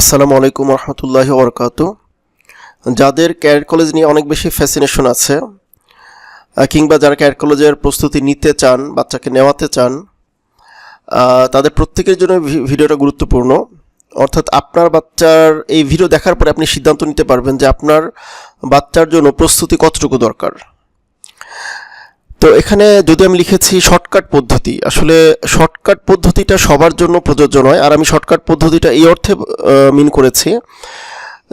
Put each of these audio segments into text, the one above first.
আসসালামু আলাইকুম রহমতুল্লাহ বরকাত যাদের ক্যারেট কলেজ নিয়ে অনেক বেশি ফ্যাসিনেশন আছে কিংবা যারা ক্যারেট কলেজের প্রস্তুতি নিতে চান, বাচ্চাকে নেওয়াতে চান তাদের প্রত্যেকের জন্য ভিডিওটা গুরুত্বপূর্ণ। অর্থাৎ আপনার বাচ্চার এই ভিডিও দেখার পরে আপনি সিদ্ধান্ত নিতে পারবেন যে আপনার বাচ্চার জন্য প্রস্তুতি কতটুকু দরকার। তো এখানে যদি আমি লিখেছি শর্টকাট পদ্ধতি, আসলে শর্টকাট পদ্ধতিটা সবার জন্য প্রযোজ্য নয়, আর আমি শর্টকাট পদ্ধতিটা এই অর্থে মিন করেছি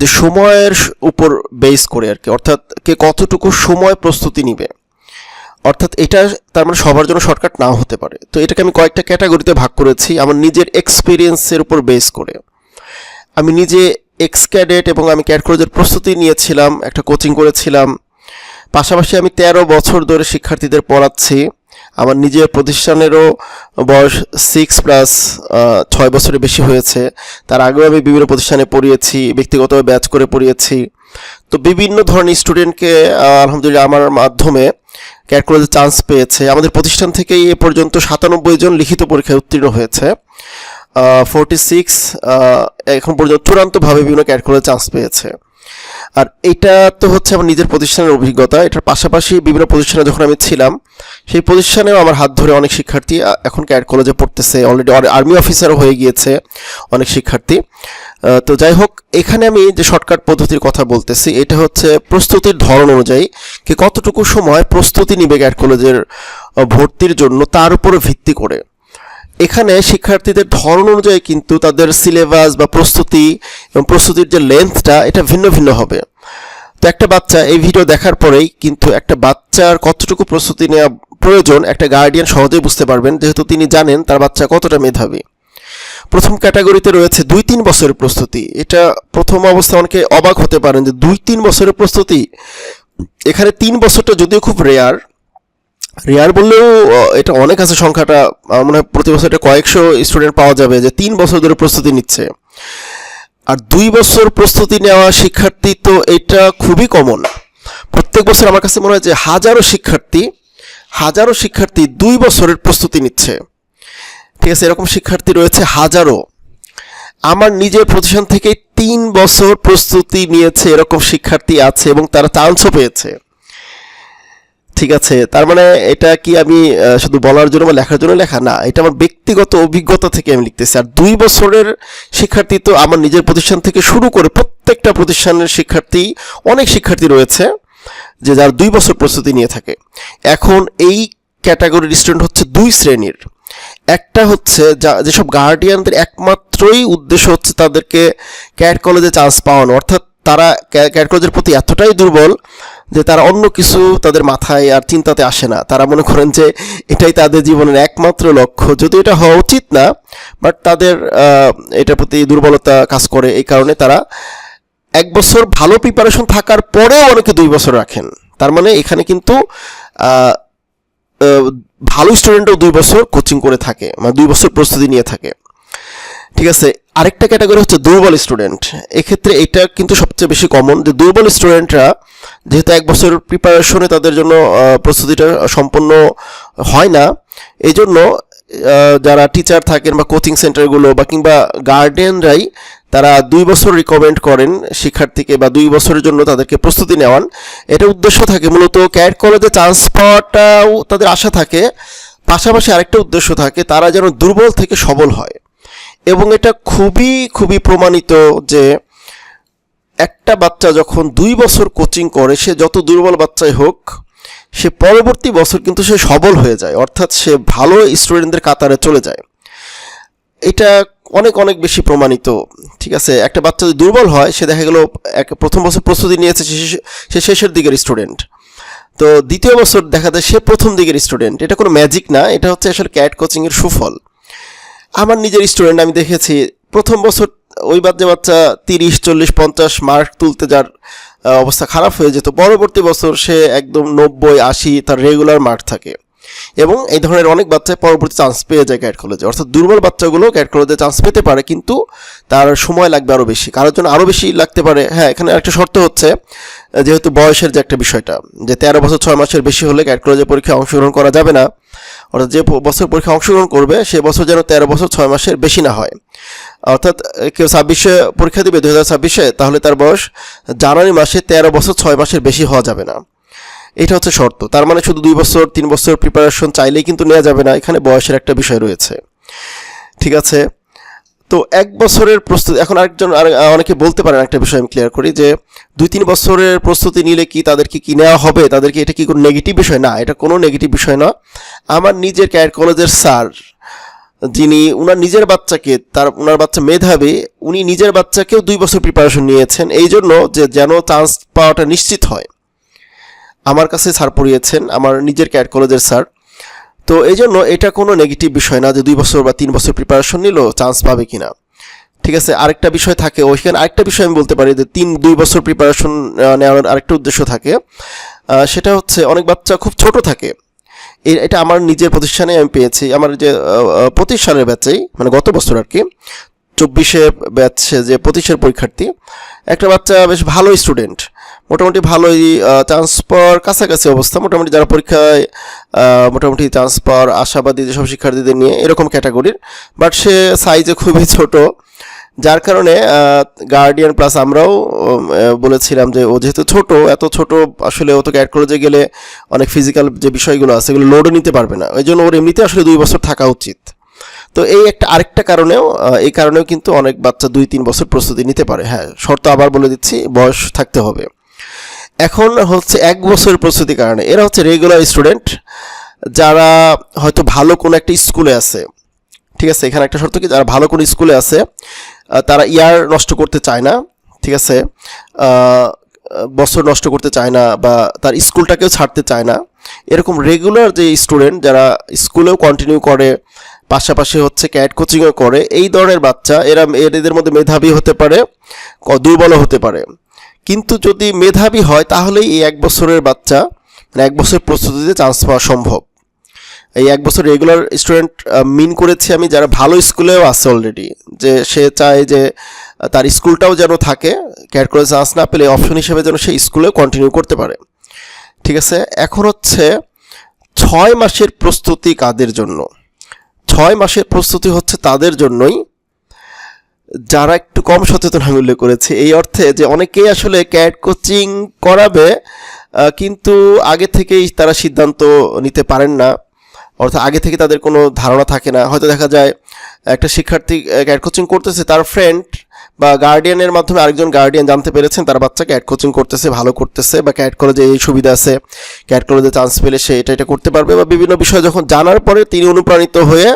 যে সময়ের উপর বেস করে আর কি, অর্থাৎ কে কতটুকু সময় প্রস্তুতি নিবে। অর্থাৎ এটা তার মানে সবার জন্য শর্টকাট নাও হতে পারে। তো এটাকে আমি কয়েকটা ক্যাটাগরিতে ভাগ করেছি, আমার নিজের এক্সপিরিয়েন্সের উপর বেস করে। আমি নিজে এক্স ক্যাডেট এবং আমি ক্যাড কলেজের প্রস্তুতি নিয়েছিলাম, একটা কোচিং করেছিলাম পাশাপাশি আমি তেরো বছর ধরে শিক্ষার্থীদের পড়াচ্ছি। আমার নিজের প্রতিষ্ঠানেরও বয়স সিক্স প্লাস ছয় বছরের বেশি হয়েছে। তার আগেও আমি বিভিন্ন প্রতিষ্ঠানে পড়িয়েছি, ব্যক্তিগতভাবে ব্যাচ করে পড়িয়েছি। তো বিভিন্ন ধরনের স্টুডেন্টকে আলহামদুলিল্লাহ আমার মাধ্যমে ক্যাট কলেজে চান্স পেয়েছে। আমাদের প্রতিষ্ঠান থেকেই এ পর্যন্ত সাতানব্বই জন লিখিত পরীক্ষায় উত্তীর্ণ হয়েছে। ফোরটি সিক্স এখন পর্যন্ত চূড়ান্তভাবে বিভিন্ন ক্যাট কলেজে চান্স পেয়েছে। আর এটা তো হচ্ছে আমার নিজের প্রতিষ্ঠানের অভিজ্ঞতা। এটার পাশাপাশি বিভিন্ন প্রতিষ্ঠানে যখন আমি ছিলাম, সেই প্রতিষ্ঠানেও আমার হাত ধরে অনেক শিক্ষার্থী এখন ক্যাড কলেজে পড়তেছে অলরেডি আর্মি অফিসারও হয়ে গিয়েছে অনেক শিক্ষার্থী। তো যাই হোক, এখানে আমি যে শর্টকাট পদ্ধতির কথা বলতেছি, এটা হচ্ছে প্রস্তুতির ধরন অনুযায়ী কি কতটুকু সময় প্রস্তুতি নিবে ক্যাড কলেজের ভর্তির জন্য, তার উপরে ভিত্তি করে। এখানে শিক্ষার্থীদের ধরন অনুযায়ী কিন্তু তাদের সিলেবাস বা প্রস্তুতি এবং প্রস্তুতির যে লেন্থটা এটা ভিন্ন ভিন্ন হবে। তো একটা বাচ্চা এই ভিডিও দেখার পরেই কিন্তু একটা বাচ্চার কতটুকু প্রস্তুতি নেওয়া প্রয়োজন, একটা গার্ডিয়ান সহজেই বুঝতে পারবেন। যেহেতু তিনি জানেন, তার বাচ্চা কতটা মেধাবী। প্রথম ক্যাটাগরিতে রয়েছে দুই তিন বছরের প্রস্তুতি। এটা প্রথম অবস্থা অনেকে অবাক হতে পারেন যে দুই তিন বছরের প্রস্তুতি? এখানে তিন বছরটা যদিও খুব রেয়ার রেয়ার বললেও এটা অনেক আছে সংখ্যাটা, আমার মনে হয় প্রতি বছর এটা কয়েকশো স্টুডেন্ট পাওয়া যাবে যে তিন বছর ধরে প্রস্তুতি নিচ্ছে। আর দুই বছর প্রস্তুতি নেওয়া শিক্ষার্থী তো এটা খুবই কমন প্রত্যেক বছর আমার কাছে মনে হয় যে হাজারো শিক্ষার্থী হাজারো শিক্ষার্থী দুই বছরের প্রস্তুতি নিচ্ছে। ঠিক আছে, এরকম শিক্ষার্থী রয়েছে হাজারো। আমার নিজের প্রতিষ্ঠান থেকে তিন বছর প্রস্তুতি নিয়েছে এরকম শিক্ষার্থী আছে এবং তারা চান্সও পেয়েছে। ঠিক আছে, তার মানে এটা কি আমি শুধু বলার জন্য বা লেখার জন্য লেখা? না, এটা আমার ব্যক্তিগত অভিজ্ঞতা থেকে আমি লিখতেছি। আর দুই বছরের শিক্ষার্থী তো আমার নিজের প্রতিষ্ঠান থেকে শুরু করে প্রত্যেকটা প্রতিষ্ঠানের শিক্ষার্থী, অনেক শিক্ষার্থী রয়েছে, যে যার দুই বছর প্রস্তুতি নিয়ে থাকে। এখন এই ক্যাটাগরির স্টুডেন্ট হচ্ছে দুই শ্রেণির। একটা হচ্ছে যা, যেসব গার্ডিয়ানদের একমাত্রই উদ্দেশ্য হচ্ছে তাদেরকে ক্যাট কলেজে চান্স পাওয়ানো, অর্থাৎ তারা ক্যাট কলেজের প্রতি এতটাই দুর্বল যে তারা অন্য কিছু তাদের মাথায় আর চিন্তাতে আসে না। তারা মনে করেন যে এটাই তাদের জীবনের একমাত্র লক্ষ্য। যদিও এটা হওয়া উচিত না বাট তাদের এটার প্রতি দুর্বলতা কাজ করে। এই কারণে তারা এক বছর ভালো প্রিপারেশন থাকার পরেও অনেকে দুই বছর রাখেন। তার মানে এখানে কিন্তু ভালো স্টুডেন্টও দুই বছর কোচিং করে থাকে মানে দুই বছর প্রস্তুতি নিয়ে থাকে। ঠিক আছে, আরেকটা ক্যাটাগরি হচ্ছে দুর্বল স্টুডেন্ট এক্ষেত্রে এটা কিন্তু সবচেয়ে বেশি কমন যে দুর্বল স্টুডেন্টরা যেহেতু এক বছর প্রিপারেশনে তাদের জন্য প্রস্তুতিটা সম্পন্ন হয় না এই জন্য যারা টিচার থাকেন বা কোচিং সেন্টারগুলো বা কিংবা গার্ডিয়ানরাই তারা দুই বছর রিকমেন্ড করেন শিক্ষার্থীকে বা দুই বছরের জন্য তাদেরকে প্রস্তুতি নেওয়ান। এটা উদ্দেশ্য থাকে মূলত ক্যাট কলেজে চান্স পাওয়াটাও তাদের আশা থাকে। পাশাপাশি আরেকটা উদ্দেশ্য থাকে, তারা যেন দুর্বল থেকে সবল হয়। এবং এটা খুবই খুবই প্রমাণিত যে একটা বাচ্চা যখন দুই বছর কোচিং করে, সে যত দুর্বল বাচ্চাই হোক, সে পরবর্তী বছর কিন্তু সে সবল হয়ে যায়, অর্থাৎ সে ভালো স্টুডেন্টদের কাতারে চলে যায়। এটা অনেক অনেক বেশি প্রমাণিত, ঠিক আছে? একটা বাচ্চা যদি দুর্বল হয়, সে দেখা গেল এক, প্রথম বছর প্রস্তুতি নিয়েছে, সে শেষের দিকের স্টুডেন্ট তো দ্বিতীয় বছর দেখা যায় সে প্রথম দিকের স্টুডেন্ট এটা কোনো ম্যাজিক না, এটা হচ্ছে আসলে ক্যাট কোচিংয়ের সুফল। আমার নিজের স্টুডেন্ট আমি দেখেছি প্রথম বছর ওই বাদ যে বাচ্চা তিরিশ, চল্লিশ, পঞ্চাশ মার্ক তুলতে যার অবস্থা খারাপ হয়ে যেত। পরবর্তী বছর সে একদম নব্বই, আশি, তার রেগুলার মার্ক থাকে। এবং এই ধরনের অনেক বাচ্চায় পরবর্তী চান্স পেয়ে যায় ক্যাট কলেজে অর্থাৎ দুর্বল বাচ্চাগুলো ক্যাট কলেজে চান্স পেতে পারে, কিন্তু তার সময় লাগবে আরও বেশি। কারোর জন্য আরও বেশি লাগতে পারে। হ্যাঁ এখানে একটা শর্ত হচ্ছে, যেহেতু বয়সের যে একটা বিষয়টা, যে তেরো বছর ছয় মাসের বেশি হলে ক্যাট কলেজে পরীক্ষায় অংশগ্রহণ করা যাবে না। অর্থাৎ যে বছর পরীক্ষায় অংশগ্রহণ করবে, সে বছর যেন তেরো বছর ছয় মাসের বেশি না হয়। অর্থাৎ কেউ ছাব্বিশে পরীক্ষা দিবে দু হাজার ছাব্বিশে, তাহলে তার বয়স জানুয়ারি মাসে তেরো বছর ছয় মাসের বেশি হওয়া যাবে না। এটা হচ্ছে শর্ত। তার মানে শুধু দুই বছর, তিন বছর প্রিপারেশন চাইলেই কিন্তু নেওয়া যাবে না। এখানে বয়সের একটা বিষয় রয়েছে। ঠিক আছে? তো এক বছরের প্রস্তুতি, এখন আরেকজন আর অনেকে বলতে পারেন একটা বিষয় আমি ক্লিয়ার করি যে, দুই, তিন বছরের প্রস্তুতি নিলে কি তাদেরকে কি নেওয়া হবে? তাদেরকে এটা কি কোনো নেগেটিভ বিষয়? না, এটা কোনো নেগেটিভ বিষয় না। আমার নিজের ক্যাট কলেজের স্যার, যিনি, উনার নিজের বাচ্চাকে, তার, উনার বাচ্চা মেধাবী, উনি নিজের বাচ্চাকেও দুই বছর প্রিপারেশন নিয়েছেন। এই জন্য যে যেন চান্স পাওয়াটা নিশ্চিত হয়। আমার কাছে স্যার পড়িয়েছেন, আমার নিজের ক্যাট কলেজের স্যার। তো এই জন্য এটা কোনো নেগেটিভ বিষয় না যে দুই বছর বা তিন বছর প্রিপারেশন নিল চান্স পাবে কিনা। ঠিক আছে, আরেকটা বিষয় থাকে, ওইখানে আরেকটা বিষয় আমি বলতে পারি যে তিন, দুই বছর প্রিপারেশন নেওয়ার আরেকটা উদ্দেশ্য থাকে। সেটা হচ্ছে অনেক বাচ্চা খুব ছোট থাকে। এটা আমার নিজের প্রতিষ্ঠানে আমি পেয়েছি। আমার যে সালের ব্যাচেই মানে গত বছর আর কি, চব্বিশে ব্যাচ যে পঁচিশের পরীক্ষার্থী, একটা বাচ্চা বেশ ভালো স্টুডেন্ট মোটামুটি ভালোই চান্স পাওয়ার কাছাকাছি অবস্থা। মোটামুটি যারা পরীক্ষায় মোটামুটি চান্স পাওয়ার আশাবাদী যেসব শিক্ষার্থীদের নিয়ে এরকম ক্যাটাগরির বাট সে সাইজে খুবই ছোট। যার কারণে গার্ডিয়ান প্লাস আমরাও বলেছিলাম যে ও যেহেতু ছোট, এত ছোট আসলে ও তো ক্যাট কলেজে গেলে অনেক ফিজিক্যাল যে বিষয়গুলো আছে সেগুলো লোডও নিতে পারবে না। ওই জন্য ওর এমনিতে আসলে দুই বছর থাকা উচিত। তো এই একটা, আরেকটা কারণেও এই কারণেও কিন্তু অনেক বাচ্চা দুই, তিন বছর প্রস্তুতি নিতে পারে। হ্যাঁ শর্ত আবার বলে দিচ্ছি, বয়স থাকতে হবে। এখন হচ্ছে এক বছরের প্রস্তুতির কারণে। এরা হচ্ছে রেগুলার স্টুডেন্ট যারা হয়তো ভালো কোনো একটা স্কুলে আছে। ঠিক আছে, এখানে একটা শর্ত কি? যারা ভালো কোনো স্কুলে আছে তারা ইয়ার নষ্ট করতে চায় না। ঠিক আছে বছর নষ্ট করতে চায় না বা তার স্কুলটাকেও ছাড়তে চায় না। এরকম রেগুলার যে স্টুডেন্ট যারা স্কুলেও কন্টিনিউ করে, পাশাপাশি হচ্ছে ক্যাট কোচিংও করে, এই ধরনের বাচ্চা, এরা, এদের মধ্যে মেধাবী হতে পারে দুর্বলও হতে পারে। কিন্তু যদি মেধাবী হয়, তাহলেই এই এক বছরের বাচ্চা মানে এক বছর প্রস্তুতিতে চান্স পাওয়া সম্ভব। এই এক বছর রেগুলার স্টুডেন্ট মিন করেছি আমি যারা ভালো স্কুলেও আছে অলরেডি যে সে চায় যে তার স্কুলটাও যেন থাকে ক্যাট করে চান্স না পেলে অপশন হিসেবে যেন সে স্কুলেও কন্টিনিউ করতে পারে। ঠিক আছে? এখন হচ্ছে ছয় মাসের প্রস্তুতি কাদের জন্য? ছয় মাসের প্রস্তুতি হচ্ছে তাদের জন্যই যারা একটু কম সচেতন আমি উল্লেখ করেছি, এই অর্থে যে অনেকেই আসলে ক্যাট কোচিং করাবে কিন্তু আগে থেকেই তারা সিদ্ধান্ত নিতে পারেন না। অর্থাৎ আগে থেকে তাদের কোনো ধারণা থাকে না। হয়তো দেখা যায়, একটা শিক্ষার্থী ক্যাট কোচিং করতেছে, তার ফ্রেন্ড বা গার্ডিয়ানের মাধ্যমে আরেকজন গার্ডিয়ান জানতে পেরেছেন, তার বাচ্চা ক্যাট কোচিং করতেছে, ভালো করতেছে বা ক্যাট কলেজে এই সুবিধা আছে ক্যাট কলেজে চান্স পেলে সে এটা এটা করতে পারবে বা বিভিন্ন বিষয় যখন জানার পরে তিনি অনুপ্রাণিত হয়ে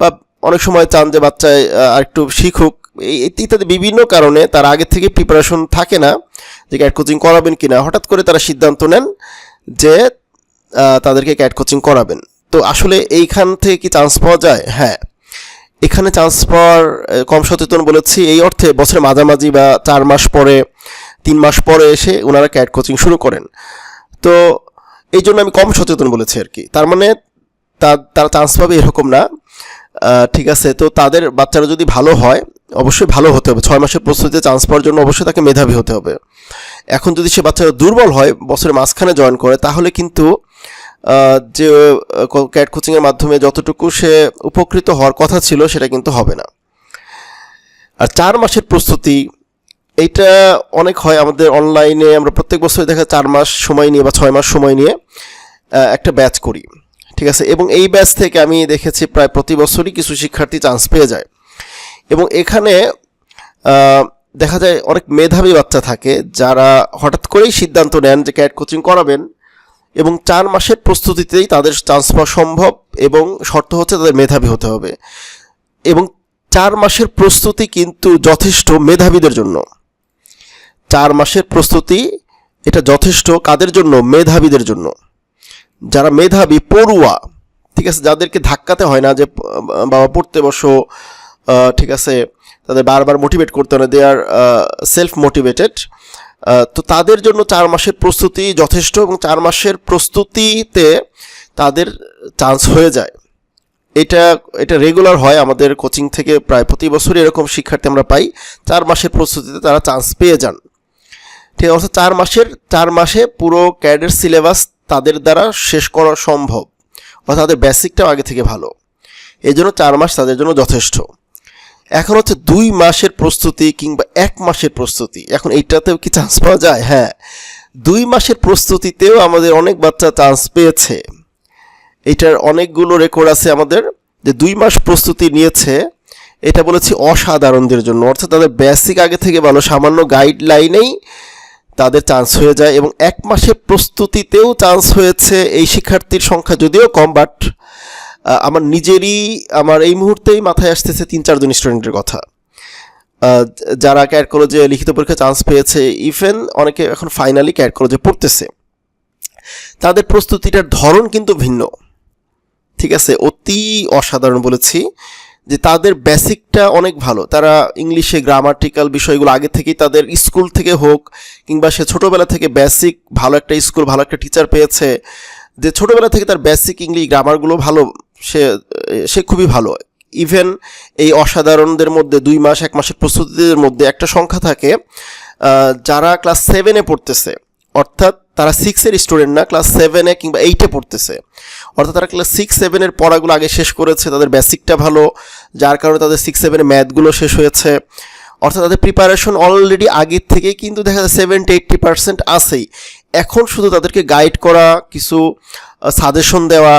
বা অনেক সময় চান যে বাচ্চায় আহ, আরেকটু শিখুক। ইত্যাদি বিভিন্ন কারণে তার আগে থেকে প্রিপারেশন থাকে না যে ক্যাট কোচিং করাবেন কিনা। হঠাৎ করে তারা সিদ্ধান্ত নেন যে তাদেরকে ক্যাট কোচিং করাবেন। তো আসলে এইখান থেকে কি চান্স পাওয়া যায়? হ্যাঁ। এখানে চান্স পাওয়ার কম সচেতন বলেছি। এই অর্থে বছরের মাঝামাঝি বা চার মাস পরে তিন মাস পরে এসে ওনারা ক্যাট কোচিং শুরু করেন। তো এই জন্য আমি কম সচেতন বলেছি আর কি। তার মানে তারা চান্স পাবে এরকম না। ঠিক আছে, তো তাদের বাচ্চারা যদি ভালো হয়, অবশ্যই ভালো হতে হবে। ছয় মাসের প্রস্তুতিতে চান্স পাওয়ার জন্য অবশ্যই তাকে মেধাবী হতে হবে। এখন যদি সে বাচ্চারা দুর্বল হয় বছরের মাঝখানে জয়েন করে, তাহলে কিন্তু যে ক্যাট কোচিংয়ের মাধ্যমে যতটুকু সে উপকৃত হওয়ার কথা ছিল, সেটা কিন্তু হবে না। আর চার মাসের প্রস্তুতি, এইটা অনেক হয় আমাদের অনলাইনে আমরা প্রত্যেক বছর দেখা চার মাস সময় নিয়ে বা ছয় মাস সময় নিয়ে একটা ব্যাচ করি। ঠিক আছে? এবং এই ব্যাচ থেকে আমি দেখেছি প্রায় প্রতি বছরই কিছু শিক্ষার্থী চান্স পেয়ে যায়। এবং এখানে দেখা যায় অনেক মেধাবী বাচ্চা থাকে যারা হঠাৎ করেই সিদ্ধান্ত নেন যে ক্যাট কোচিং করাবেন এবং চার মাসের প্রস্তুতিতেই তাদের চান্স পাওয়া সম্ভব এবং শর্ত হচ্ছে তাদের মেধাবী হতে হবে। এবং চার মাসের প্রস্তুতি কিন্তু যথেষ্ট মেধাবীদের জন্য। চার মাসের প্রস্তুতি, এটা যথেষ্ট কাদের জন্য? মেধাবীদের জন্য। যারা মেধাবী, পড়ুয়া, ঠিক আছে, যাদেরকে ধাক্কাতে হয় না যে বাবা পড়তে বসো ঠিক আছে, তাদের বারবার মোটিভেট করতে হয় দে আর সেলফ মোটিভেটেড তো তাদের জন্য চার মাসের প্রস্তুতি যথেষ্ট এবং চার মাসের প্রস্তুতিতে তাদের চান্স হয়ে যায়। এটা এটা রেগুলার হয় আমাদের কোচিং থেকে প্রায় প্রতি বছরই এরকম শিক্ষার্থী আমরা পাই, চার মাসের প্রস্তুতিতে তারা চান্স পেয়ে যান। ঠিক আছে চার মাসের, চার মাসে পুরো ক্যাডের সিলেবাস তাদের দ্বারা শেষ করা সম্ভব। অর্থাৎ তাদের বেসিকটাও আগে থেকে ভালো। এই জন্য চার মাস তাদের জন্য যথেষ্ট। এখন হচ্ছে দুই মাসের প্রস্তুতি কিংবা এক মাসের প্রস্তুতি। এখন এইটাতেও কি চান্স পাওয়া যায়? হ্যাঁ। দুই মাসের প্রস্তুতিতেও আমাদের অনেক বাচ্চা চান্স পেয়েছে। এটার অনেকগুলো রেকর্ড আছে আমাদের। যে দুই মাস প্রস্তুতি নিয়েছে, এটা বলেছি অসাধারণদের জন্য। অর্থাৎ তাদের বেসিক আগে থেকে ভালো। সামান্য গাইডলাইনেই তাদের চান্স হয়ে যায় এবং এক মাসের প্রস্তুতিতেও চান্স হয়েছে এই শিক্ষার্থীর সংখ্যা যদিও কম বাট আমার নিজেরই, আমার এই মুহূর্তেই মাথায় আসতেছে তিন চারজন স্টুডেন্টের কথা। যারা ক্যাট কলেজে লিখিত পরীক্ষা চান্স পেয়েছে ইভেন অনেকে এখন ফাইনালি ক্যাট কলেজে পড়তেছে। তাদের প্রস্তুতিটার ধরন কিন্তু ভিন্ন। ঠিক আছে? অতি অসাধারণ বলেছি। যে তাদের বেসিকটা অনেক ভালো। তারা ইংলিশে গ্রামাটিক্যাল বিষয়গুলো আগে থেকেই তাদের স্কুল থেকে হোক কিংবা সে ছোটোবেলা থেকে বেসিক ভালো একটা স্কুল, ভালো একটা টিচার পেয়েছে, যে ছোটোবেলা থেকে তার বেসিক ইংলিশ গ্রামারগুলো ভালো, সে সে খুবই ভালো। ইভেন এই অসাধারণদের মধ্যে দুই মাস, এক মাসের প্রস্তুতিদের মধ্যে একটা সংখ্যা থাকে যারা ক্লাস সেভেনে পড়তেছে। অর্থাৎ তারা সিক্সের স্টুডেন্ট না ক্লাস সেভেনে কিংবা এইটে পড়তেছে। অর্থাৎ তারা ক্লাস সিক্স সেভেনের পড়াগুলো আগে শেষ করেছে, তাদের বেসিকটা ভালো, যার কারণে তাদের সিক্স সেভেনের ম্যাথগুলো শেষ হয়েছে। অর্থাৎ তাদের প্রিপারেশন অলরেডি আগের থেকে কিন্তু দেখা যায় সেভেন্টি এইট্টি পার্সেন্ট আছেই। এখন শুধু তাদেরকে গাইড করা, কিছু সাজেশন দেওয়া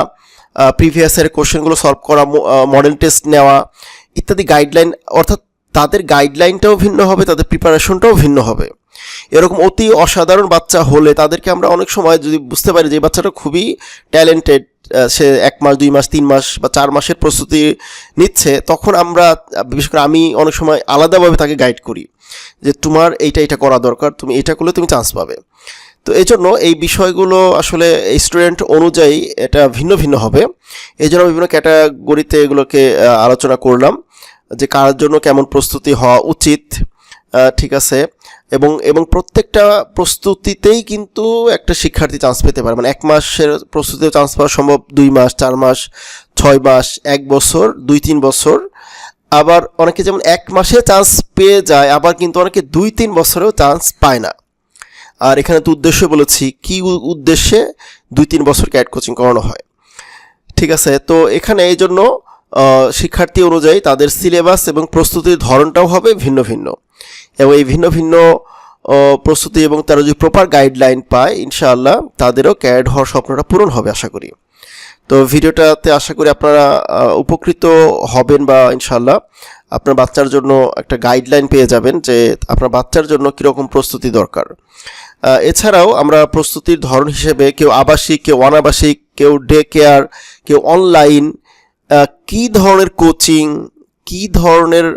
প্রিভিয়াসের কোশ্চেনগুলো সলভ করা মডেল টেস্ট নেওয়া, ইত্যাদি গাইডলাইন অর্থাৎ তাদের গাইডলাইনটাও ভিন্ন হবে, তাদের প্রিপারেশনটাও ভিন্ন হবে। এরকম অতি অসাধারণ বাচ্চা হলে তাদেরকে আমরা অনেক সময় যদি বুঝতে পারি যে বাচ্চাটা খুবই ট্যালেন্টেড সে এক মাস, দুই মাস, তিন মাস বা চার মাসের প্রস্তুতি নিচ্ছে, তখন আমরা, বিশেষ করে আমি অনেক সময় আলাদাভাবে তাকে গাইড করি যে তোমার এইটা এটা করা দরকার, তুমি এটা করলে তুমি চান্স পাবে। তো এই জন্য এই বিষয়গুলো আসলে স্টুডেন্ট অনুযায়ী এটা ভিন্ন ভিন্ন হবে। এই জন্য বিভিন্ন ক্যাটাগরিতে এগুলোকে আলোচনা করলাম যে কার জন্য কেমন প্রস্তুতি হওয়া উচিত। ঠিক আছে। এবং এবং প্রত্যেকটা প্রস্তুতিতেই কিন্তু একটা শিক্ষার্থী চান্স পেতে পারে। মানে এক মাসের প্রস্তুতিতে চান্স পাওয়া সম্ভব। দুই মাস, চার মাস, ছয় মাস, এক বছর, দুই, তিন বছর। আবার অনেকে যেমন এক মাসে চান্স পেয়ে যায়, আবার কিন্তু অনেকে দুই, তিন বছরেও চান্স পায় না। আর এখানে তো উদ্দেশ্য বলেছি, কি উদ্দেশ্যে দুই, তিন বছর ক্যাট কোচিং করানো হয়। ঠিক আছে, তো এখানে এই জন্য শিক্ষার্থী অনুযায়ী তাদের সিলেবাস এবং প্রস্তুতির ধরনটাও হবে ভিন্ন ভিন্ন। এবং এই ভিন্ন ভিন্ন প্রস্তুতি এবং তারা যদি প্রপার গাইডলাইন পায়, ইনশাআল্লাহ তাদেরও ক্যাড হওয়ার স্বপ্নটা পূরণ হবে আশা করি। তো ভিডিওটাতে আশা করি আপনারা উপকৃত হবেন বা ইনশাআল্লাহ আপনার বাচ্চার জন্য একটা গাইডলাইন পেয়ে যাবেন যে আপনার বাচ্চার জন্য কীরকম প্রস্তুতি দরকার। এছাড়াও আমরা প্রস্তুতির ধরন হিসেবে কেউ আবাসিক, কেউ অনাবাসিক, কেউ ডে কেয়ার কেউ অনলাইন কি ধরনের কোচিং কি ধরনের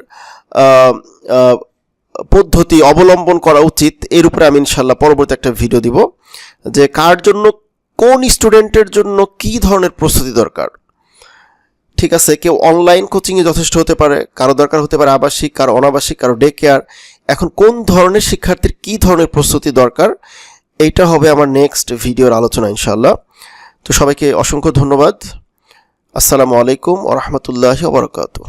পদ্ধতি অবলম্বন করা উচিত, এর উপরে আমি ইনশাল্লাহ পরবর্তী একটা ভিডিও দিব, যে কার জন্য, কোন স্টুডেন্টের জন্য কি ধরনের প্রস্তুতি দরকার। ঠিক আছে, কেউ অনলাইন কোচিংয়ে যথেষ্ট হতে পারে, কারও দরকার হতে পারে আবাসিক, কারও অনাবাসিক, কারও ডে কেয়ার এখন কোন ধরনের শিক্ষার্থীর কি ধরনের প্রস্তুতি দরকার, এইটা হবে আমার নেক্সট ভিডিওর আলোচনা ইনশাল্লাহ তো সবাইকে অসংখ্য ধন্যবাদ। আসসালামু আলাইকুম ওরহমতুল্লাহি ওবরকাতু